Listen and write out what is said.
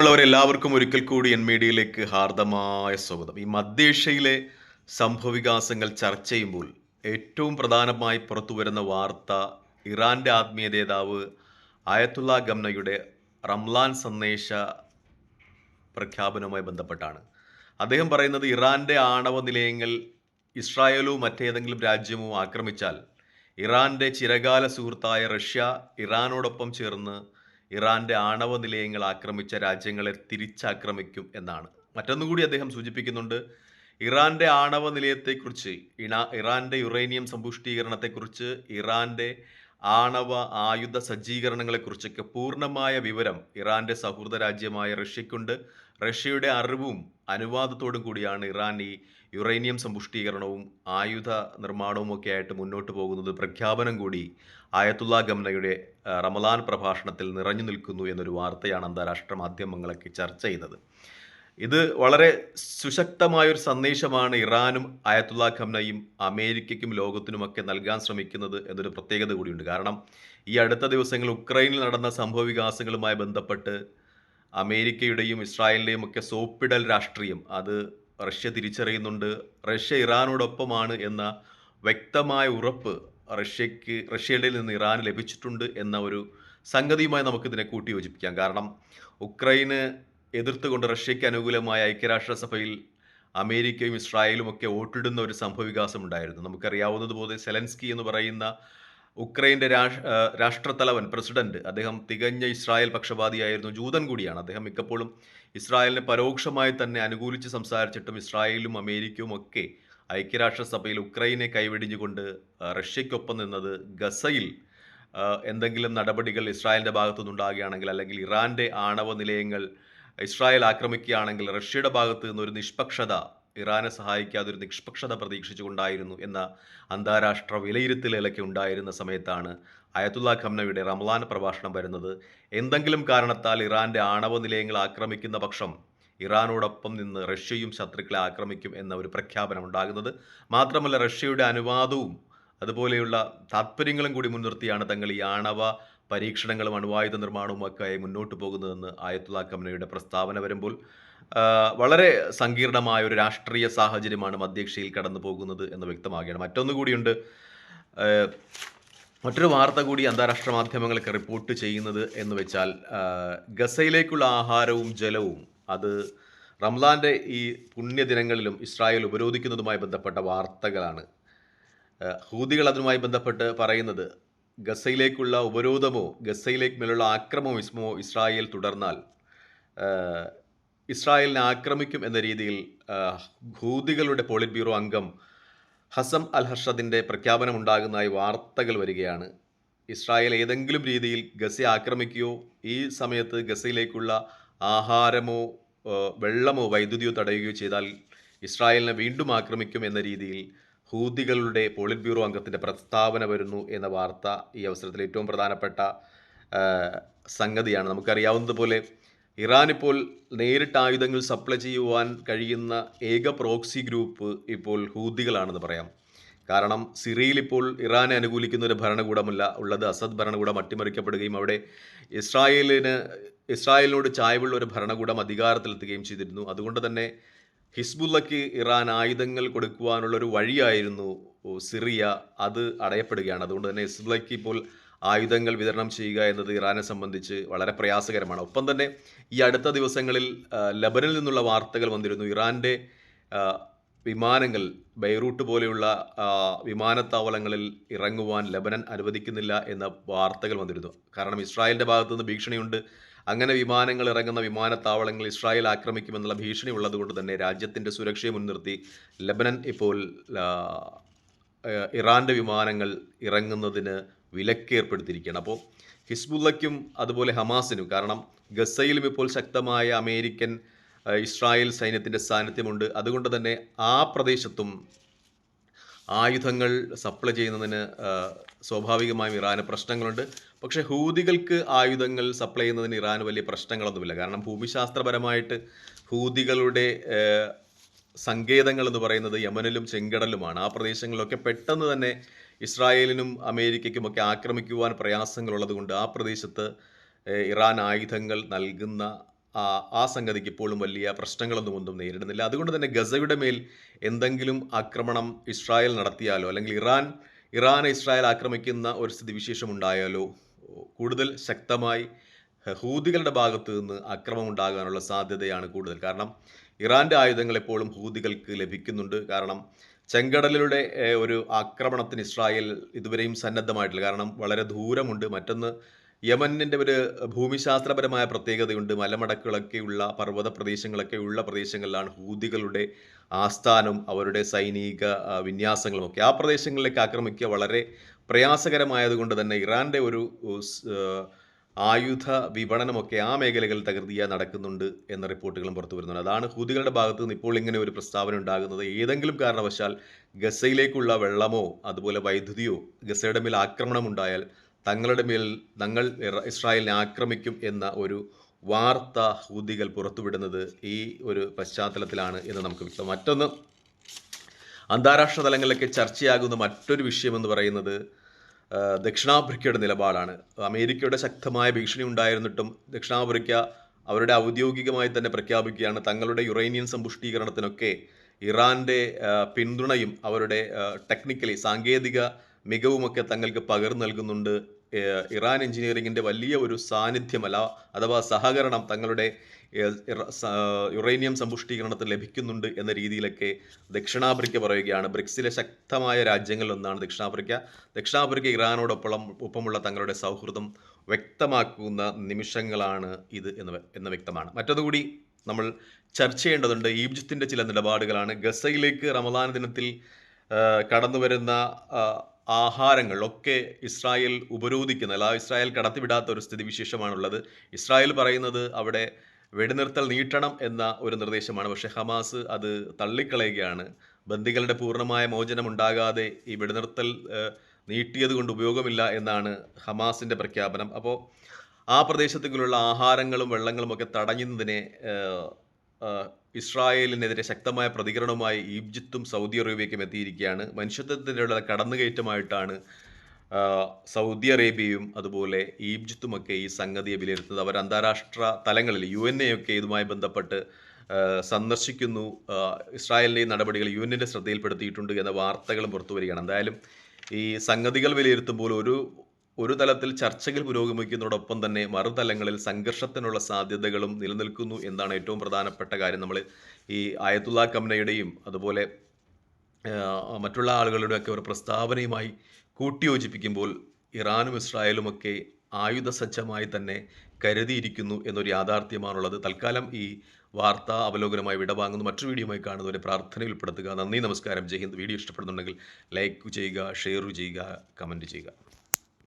ഉള്ളവരെല്ലാവർക്കും ഒരിക്കൽ കൂടി എൻ മീഡിയയിലേക്ക് ഹാർദമായ സ്വാഗതം. ഈ മധ്യേഷ്യയിലെ സംഭവവികാസങ്ങൾ ചർച്ച ചെയ്യുമ്പോൾ ഏറ്റവും പ്രധാനമായി പുറത്തു വരുന്ന വാർത്ത ഇറാന്റെ ആത്മീയ നേതാവ് ആയത്തുള്ള ഗംനയുടെ റംലാൻ സന്ദേശ പ്രഖ്യാപനവുമായി ബന്ധപ്പെട്ടാണ്. അദ്ദേഹം പറയുന്നത് ഇറാന്റെ ആണവ നിലയങ്ങൾ ഇസ്രായേലോ മറ്റേതെങ്കിലും രാജ്യമോ ആക്രമിച്ചാൽ ഇറാന്റെ ചിരകാല സുഹൃത്തായ റഷ്യ ഇറാനോടൊപ്പം ചേർന്ന് ഇറാന്റെ ആണവ നിലയങ്ങൾ ആക്രമിച്ച രാജ്യങ്ങളെ തിരിച്ചാക്രമിക്കും എന്നാണ്. മറ്റൊന്നുകൂടി അദ്ദേഹം സൂചിപ്പിക്കുന്നുണ്ട് ഇറാന്റെ ആണവ നിലയത്തെക്കുറിച്ച് ഇണ ഇറാന്റെ യുറേനിയം സമ്പുഷ്ടീകരണത്തെക്കുറിച്ച് ഇറാന്റെ ആണവ ആയുധ സജ്ജീകരണങ്ങളെക്കുറിച്ചൊക്കെ പൂർണമായ വിവരം ഇറാന്റെ സൗഹൃദ രാജ്യമായ റഷ്യക്കുണ്ട്. റഷ്യയുടെ അറിവും അനുവാദത്തോടും കൂടിയാണ് ഇറാൻ ഈ യുറേനിയം സമ്പുഷ്ടീകരണവും ആയുധ നിർമ്മാണവും ഒക്കെ ആയിട്ട് മുന്നോട്ട് പോകുന്നത്. പ്രഖ്യാപനം കൂടി ആയത്തുള്ള ഗംനയുടെ റമലാൻ പ്രഭാഷണത്തിൽ നിറഞ്ഞു നിൽക്കുന്നു എന്നൊരു വാർത്തയാണ് അന്താരാഷ്ട്ര മാധ്യമങ്ങളൊക്കെ ചർച്ച ചെയ്യുന്നത്. ഇത് വളരെ സുശക്തമായ ഒരു സന്ദേശമാണ് ഇറാനും അയത്തുള്ള ഖംനയും അമേരിക്കയ്ക്കും ലോകത്തിനുമൊക്കെ നൽകാൻ ശ്രമിക്കുന്നത് എന്നൊരു പ്രത്യേകത കൂടിയുണ്ട്. കാരണം ഈ അടുത്ത ദിവസങ്ങളിൽ ഉക്രൈനിൽ നടന്ന സംഭവ വികാസങ്ങളുമായി ബന്ധപ്പെട്ട് അമേരിക്കയുടെയും ഇസ്രായേലിന്റെയും ഒക്കെ സോപ്പിടൽ രാഷ്ട്രീയം അത് റഷ്യ തിരിച്ചറിയുന്നുണ്ട്. റഷ്യ ഇറാനോടൊപ്പമാണ് എന്ന വ്യക്തമായ ഉറപ്പ് റഷ്യക്ക് റഷ്യയുടെ നിന്ന് ഇറാന് ലഭിച്ചിട്ടുണ്ട് എന്ന ഒരു സംഗതിയുമായി നമുക്കിതിനെ കൂട്ടി യോജിപ്പിക്കാം കാരണം ഉക്രൈന് എതിർത്തുകൊണ്ട് റഷ്യയ്ക്ക് അനുകൂലമായ ഐക്യരാഷ്ട്രസഭയിൽ അമേരിക്കയും ഇസ്രായേലും ഒക്കെ വോട്ടിടുന്ന ഒരു സംഭവവികാസം ഉണ്ടായിരുന്നു നമുക്കറിയാവുന്നതുപോലെ സെലൻസ്കി എന്ന് പറയുന്ന ഉക്രൈന്റെ രാഷ് രാഷ്ട്രത്തലവൻ പ്രസിഡന്റ് അദ്ദേഹം തികഞ്ഞ ഇസ്രായേൽ പക്ഷപാതിയായിരുന്നു. ജൂതൻ കൂടിയാണ്. അദ്ദേഹം മിക്കപ്പോഴും ഇസ്രായേലിനെ പരോക്ഷമായി തന്നെ അനുകൂലിച്ച് സംസാരിച്ചിട്ടും ഇസ്രായേലും അമേരിക്കയും ഒക്കെ ഐക്യരാഷ്ട്രസഭയിൽ ഉക്രൈനെ കൈവെടിഞ്ഞുകൊണ്ട് റഷ്യയ്ക്കൊപ്പം നിന്നത് ഗസയിൽ എന്തെങ്കിലും നടപടികൾ ഇസ്രായേലിന്റെ ഭാഗത്തുനിന്നുണ്ടാകുകയാണെങ്കിൽ അല്ലെങ്കിൽ ഇറാന്റെ ആണവ നിലയങ്ങൾ ഇസ്രായേൽ ആക്രമിക്കുകയാണെങ്കിൽ റഷ്യയുടെ ഭാഗത്ത് നിന്ന് ഒരു നിഷ്പക്ഷത ഇറാനെ സഹായിക്കാതെ ഒരു നിഷ്പക്ഷത പ്രതീക്ഷിച്ചുകൊണ്ടായിരുന്നു എന്ന അന്താരാഷ്ട്ര വിലയിരുത്തലുകളൊക്കെ ഉണ്ടായിരുന്ന സമയത്താണ് അയത്തുള്ള ഖംനയുടെ റമലാൻ പ്രഭാഷണം വരുന്നത്. എന്തെങ്കിലും കാരണത്താൽ ഇറാന്റെ ആണവ നിലയങ്ങൾ ആക്രമിക്കുന്ന പക്ഷം ഇറാനോടൊപ്പം നിന്ന് റഷ്യയും ശത്രുക്കളെ ആക്രമിക്കും എന്ന ഒരു പ്രഖ്യാപനം ഉണ്ടാകുന്നത്. മാത്രമല്ല റഷ്യയുടെ അനുവാദവും അതുപോലെയുള്ള താത്പര്യങ്ങളും കൂടി മുൻനിർത്തിയാണ് തങ്ങൾ ഈ ആണവ പരീക്ഷണങ്ങളും അണുവായുധ നിർമ്മാണവും ഒക്കെ ആയി മുന്നോട്ട് പോകുന്നതെന്ന് ആയത്തുള്ള കമനയുടെ പ്രസ്താവന വരുമ്പോൾ വളരെ സങ്കീർണമായ ഒരു രാഷ്ട്രീയ സാഹചര്യമാണ് മധ്യേഷ്യയിൽ കടന്നു പോകുന്നത് എന്ന് വ്യക്തമാകുകയാണ്. മറ്റൊന്നു കൂടിയുണ്ട് മറ്റൊരു വാർത്ത കൂടി അന്താരാഷ്ട്ര മാധ്യമങ്ങളൊക്കെ റിപ്പോർട്ട് ചെയ്യുന്നത് എന്ന് വെച്ചാൽ ഗസയിലേക്കുള്ള ആഹാരവും ജലവും അത് റംലാന്റെ ഈ പുണ്യദിനങ്ങളിലും ഇസ്രായേൽ ഉപരോധിക്കുന്നതുമായി ബന്ധപ്പെട്ട വാർത്തകളാണ്. ഹൂതികൾ അതുമായി ബന്ധപ്പെട്ട് പറയുന്നത് ഗസയിലേക്കുള്ള ഉപരോധമോ ഗസയിലേക്ക് മേലുള്ള ആക്രമമോ ഇസ്മോ ഇസ്രായേൽ തുടർന്നാൽ ഇസ്രായേലിനെ ആക്രമിക്കും എന്ന രീതിയിൽ ഹൂതികളുടെ പോളിറ്റ് ബ്യൂറോ അംഗം ഹസം അൽ ഹർഷദിന്റെ പ്രഖ്യാപനം ഉണ്ടാകുന്നതായി വാർത്തകൾ വരികയാണ്. ഇസ്രായേൽ ഏതെങ്കിലും രീതിയിൽ ഗസയെ ആക്രമിക്കുകയോ ഈ സമയത്ത് ഗസയിലേക്കുള്ള ആഹാരമോ വെള്ളമോ വൈദ്യുതിയോ തടയുകയോ ചെയ്താൽ ഇസ്രായേലിനെ വീണ്ടും ആക്രമിക്കും എന്ന രീതിയിൽ ഹൂതികളുടെ പോളിറ്റ് ബ്യൂറോ അംഗത്തിന്റെ പ്രസ്താവന വരുന്നു എന്ന വാർത്ത ഈ അവസരത്തിൽ ഏറ്റവും പ്രധാനപ്പെട്ട സംഗതിയാണ്. നമുക്കറിയാവുന്നതുപോലെ ഇറാൻ ഇപ്പോൾ നേരിട്ട് ആയുധങ്ങൾ സപ്ലൈ ചെയ്യുവാൻ കഴിയുന്ന ഏക പ്രോക്സി ഗ്രൂപ്പ് ഇപ്പോൾ ഹൂതികളാണെന്ന് പറയാം. കാരണം സിറിയയിൽ ഇപ്പോൾ ഇറാനെ അനുകൂലിക്കുന്ന ഒരു ഭരണകൂടമല്ല ഉള്ളത്. അസദ് ഭരണകൂടം അട്ടിമറിക്കപ്പെടുകയും അവിടെ ഇസ്രായേലിന് ഇസ്രായേലിനോട് ചായവുള്ള ഒരു ഭരണകൂടം അധികാരത്തിലെത്തുകയും ചെയ്തിരുന്നു. അതുകൊണ്ട് തന്നെ ഹിസ്ബുള്ളയ്ക്ക് ഇറാൻ ആയുധങ്ങൾ കൊടുക്കുവാനുള്ളൊരു വഴിയായിരുന്നു സിറിയ അത് അടയപ്പെടുകയാണ്. അതുകൊണ്ട് തന്നെ ഹിസ്ബുല്ലയ്ക്ക് ഇപ്പോൾ ആയുധങ്ങൾ വിതരണം ചെയ്യുക എന്നത് ഇറാനെ സംബന്ധിച്ച് വളരെ പ്രയാസകരമാണ്. ഒപ്പം തന്നെ ഈ അടുത്ത ദിവസങ്ങളിൽ ലബനിൽ നിന്നുള്ള വാർത്തകൾ വന്നിരുന്നു. ഇറാന്റെ വിമാനങ്ങൾ ബൈറൂട്ട് പോലെയുള്ള വിമാനത്താവളങ്ങളിൽ ഇറങ്ങുവാൻ ലബനൻ അനുവദിക്കുന്നില്ല എന്ന വാർത്തകൾ വന്നിരുന്നു. കാരണം ഇസ്രായേലിന്റെ ഭാഗത്തുനിന്ന് ഭീഷണിയുണ്ട്. അങ്ങനെ വിമാനങ്ങൾ ഇറങ്ങുന്ന വിമാനത്താവളങ്ങൾ ഇസ്രായേൽ ആക്രമിക്കുമെന്നുള്ള ഭീഷണി ഉള്ളതുകൊണ്ട് തന്നെ രാജ്യത്തിന്റെ സുരക്ഷയെ മുൻനിർത്തി ലബനൻ ഇപ്പോൾ ഇറാന്റെ വിമാനങ്ങൾ ഇറങ്ങുന്നതിന് വിലക്കേർപ്പെടുത്തിയിരിക്കുകയാണ്. അപ്പോൾ ഹിസ്ബുല്ലയ്ക്കും അതുപോലെ ഹമാസിനും കാരണം ഗസയിലും ഇപ്പോൾ ശക്തമായ അമേരിക്കൻ ഇസ്രായേൽ സൈന്യത്തിന്റെ സാന്നിധ്യമുണ്ട്. അതുകൊണ്ട് തന്നെ ആ പ്രദേശത്തും ആയുധങ്ങൾ സപ്ലൈ ചെയ്യുന്നതിന് സ്വാഭാവികമായും ഇറാന് പ്രശ്നങ്ങളുണ്ട്. പക്ഷേ ഹൂതികൾക്ക് ആയുധങ്ങൾ സപ്ലൈ ചെയ്യുന്നതിന് ഇറാന് വലിയ പ്രശ്നങ്ങളൊന്നുമില്ല. കാരണം ഭൂമിശാസ്ത്രപരമായിട്ട് ഹൂതികളുടെ സങ്കേതങ്ങൾ എന്ന് പറയുന്നത് യമനിലും ചെങ്കടലുമാണ്. ആ പ്രദേശങ്ങളിലൊക്കെ പെട്ടെന്ന് തന്നെ ഇസ്രായേലിനും അമേരിക്കയ്ക്കും ഒക്കെ ആക്രമിക്കുവാൻ പ്രയാസങ്ങളുള്ളത് കൊണ്ട് ആ പ്രദേശത്ത് ഇറാൻ ആയുധങ്ങൾ നൽകുന്ന ആ സംഗതിക്ക് ഇപ്പോഴും വലിയ പ്രശ്നങ്ങളൊന്നും ഒന്നും നേരിടുന്നില്ല. അതുകൊണ്ട് തന്നെ ഗസയുടെ മേൽ എന്തെങ്കിലും ആക്രമണം ഇസ്രായേൽ നടത്തിയാലോ അല്ലെങ്കിൽ ഇറാൻ ഇറാൻ ഇസ്രായേൽ ആക്രമിക്കുന്ന ഒരു സ്ഥിതിവിശേഷം ഉണ്ടായാലോ കൂടുതൽ ശക്തമായി ഹൂദികളുടെ ഭാഗത്ത് നിന്ന് അക്രമം ഉണ്ടാകാനുള്ള സാധ്യതയാണ് കൂടുതൽ. കാരണം ഇറാന്റെ ആയുധങ്ങൾ എപ്പോഴും ഹൂദികൾക്ക് ലഭിക്കുന്നുണ്ട്. കാരണം ചെങ്കടലിലൂടെ ഒരു ആക്രമണത്തിന് ഇസ്രായേൽ ഇതുവരെയും സന്നദ്ധമായിട്ടില്ല. കാരണം വളരെ ദൂരമുണ്ട്. മറ്റൊന്ന് യമനിന്റെ ഒരു ഭൂമിശാസ്ത്രപരമായ പ്രത്യേകതയുണ്ട്. മലമടക്കുകളൊക്കെയുള്ള പർവത പ്രദേശങ്ങളൊക്കെ ഉള്ള പ്രദേശങ്ങളിലാണ് ഹൂതികളുടെ ആസ്ഥാനം അവരുടെ സൈനിക വിന്യാസങ്ങളുമൊക്കെ. ആ പ്രദേശങ്ങളിലേക്ക് ആക്രമിക്കുക വളരെ പ്രയാസകരമായതുകൊണ്ട് തന്നെ ഇറാന്റെ ഒരു ആയുധ വിപണനമൊക്കെ ആ മേഖലകളിൽ തകൃതിയായി നടക്കുന്നുണ്ട് എന്ന റിപ്പോർട്ടുകളും പുറത്തു വരുന്നുണ്ട്. അതാണ് ഹൂതികളുടെ ഭാഗത്ത് നിന്ന് ഇപ്പോൾ ഇങ്ങനെ ഒരു പ്രസ്താവന ഉണ്ടാകുന്നത്. ഏതെങ്കിലും കാരണവശാൽ ഗസയിലേക്കുള്ള വെള്ളമോ അതുപോലെ വൈദ്യുതിയോ ഗസയുടെ മേൽ ആക്രമണം ഉണ്ടായാൽ തങ്ങളുടെ മേൽ തങ്ങൾ ഇസ്രായേലിനെ ആക്രമിക്കും എന്ന ഒരു വാർത്ത ഹൂദികൾ പുറത്തുവിടുന്നത് ഈ ഒരു പശ്ചാത്തലത്തിലാണ് എന്ന് നമുക്ക് വ്യക്തം മറ്റൊന്ന് അന്താരാഷ്ട്ര തലങ്ങളിലൊക്കെ ചർച്ചയാകുന്ന മറ്റൊരു വിഷയമെന്ന് പറയുന്നത് ദക്ഷിണാഫ്രിക്കയുടെ നിലപാടാണ്. അമേരിക്കയുടെ ശക്തമായ ഭീഷണി ഉണ്ടായിരുന്നിട്ടും ദക്ഷിണാഫ്രിക്ക അവരുടെ ഔദ്യോഗികമായി തന്നെ പ്രഖ്യാപിക്കുകയാണ് തങ്ങളുടെ യുറേനിയൻ സമ്പുഷ്ടീകരണത്തിനൊക്കെ ഇറാന്റെ പിന്തുണയും അവരുടെ ടെക്നിക്കലി സാങ്കേതിക മികവുമൊക്കെ തങ്ങൾക്ക് പകർന്നു നൽകുന്നുണ്ട്. ഇറാൻ എഞ്ചിനീയറിങ്ങിന്റെ വലിയ ഒരു സാന്നിധ്യമല്ല അഥവാ സഹകരണം തങ്ങളുടെ യുറേനിയം സമ്പുഷ്ടീകരണത്തിൽ ലഭിക്കുന്നുണ്ട് എന്ന രീതിയിലൊക്കെ ദക്ഷിണാഫ്രിക്ക പറയുകയാണ്. ബ്രിക്സിലെ ശക്തമായ രാജ്യങ്ങളിലൊന്നാണ് ദക്ഷിണാഫ്രിക്ക. ദക്ഷിണാഫ്രിക്ക ഇറാനോടൊപ്പം ഒപ്പമുള്ള തങ്ങളുടെ സൗഹൃദം വ്യക്തമാക്കുന്ന നിമിഷങ്ങളാണ് ഇത് എന്ന് എന്ന് വ്യക്തമാണ്. മറ്റൊന്നുകൂടി നമ്മൾ ചർച്ച ചെയ്യേണ്ടതുണ്ട് ഈജിപ്തിന്റെ ചില നിലപാടുകളാണ്. ഗസയിലേക്ക് റമദാൻ ദിനത്തിൽ കടന്നു വരുന്ന ആ, ആഹാരങ്ങൾ ഒക്കെ ഇസ്രായേൽ ഉപരോധിക്കുന്ന അല്ല ഇസ്രായേൽ കടത്തിവിടാത്ത ഒരു സ്ഥിതിവിശേഷമാണുള്ളത് ഇസ്രായേൽ പറയുന്നത് അവിടെ വെടിനിർത്തൽ നീട്ടണം എന്ന ഒരു നിർദ്ദേശമാണ്. പക്ഷേ ഹമാസ് അത് തള്ളിക്കളയുകയാണ്. ബന്ദികളുടെ പൂർണമായ മോചനം ഉണ്ടാകാതെ ഈ വെടിനിർത്തൽ നീട്ടിയത് കൊണ്ട് ഉപയോഗമില്ല എന്നാണ് ഹമാസിന്റെ പ്രഖ്യാപനം. അപ്പോൾ ആ പ്രദേശത്തേക്കുള്ള ആഹാരങ്ങളും വെള്ളങ്ങളും ഒക്കെ ആഹ്, ഇസ്രായേലിനെതിരെ ശക്തമായ പ്രതികരണവുമായി ഈജിപ്തും സൗദി അറേബ്യയ്ക്കും എത്തിയിരിക്കുകയാണ്. മനുഷ്യത്വത്തിനുള്ള കടന്നുകയറ്റമായിട്ടാണ് സൗദി അറേബ്യയും അതുപോലെ ഈജിപ്തുമൊക്കെ ഈ സംഗതിയെ വിലയിരുത്തുന്നത്. അവർ അന്താരാഷ്ട്ര തലങ്ങളിൽ യു എൻ എയൊക്കെ ഇതുമായി ബന്ധപ്പെട്ട് സന്ദർശിക്കുന്നു. ഇസ്രായേലിന്റെ നടപടികൾ യു എന്നിന്റെ ശ്രദ്ധയിൽപ്പെടുത്തിയിട്ടുണ്ട് എന്ന വാർത്തകളും പുറത്തു വരികയാണ് എന്തായാലും ഈ സംഗതികൾ വിലയിരുത്തുമ്പോൾ ഒരു ഒരു തലത്തിൽ ചർച്ചകൾ പുരോഗമിക്കുന്നതോടൊപ്പം തന്നെ മറുതലങ്ങളിൽ സംഘർഷത്തിനുള്ള സാധ്യതകളും നിലനിൽക്കുന്നു എന്നാണ് ഏറ്റവും പ്രധാനപ്പെട്ട കാര്യം. നമ്മൾ ഈ ആയത്തുള്ള കംനയുടെയും അതുപോലെ മറ്റുള്ള ആളുകളുടെയൊക്കെ ഒരു പ്രസ്താവനയുമായി കൂട്ടിയോജിപ്പിക്കുമ്പോൾ ഇറാനും ഇസ്രായേലും ഒക്കെ ആയുധസജ്ജമായി തന്നെ കരുതിയിരിക്കുന്നു എന്നൊരു യാഥാർത്ഥ്യമാണുള്ളത്. തൽക്കാലം ഈ വാർത്താ അവലോകനമായി വിടവാങ്ങുന്നു മറ്റൊരു വീഡിയോയുമായി കാണുന്നവരെ പ്രാർത്ഥനയിൽ ഉൾപ്പെടുത്തുക. നന്ദി നമസ്കാരം. ജയ് ഹിന്ദ്. വീഡിയോ ഇഷ്ടപ്പെടുന്നുണ്ടെങ്കിൽ ലൈക്ക് ചെയ്യുക ഷെയർ ചെയ്യുക കമന്റ് ചെയ്യുക.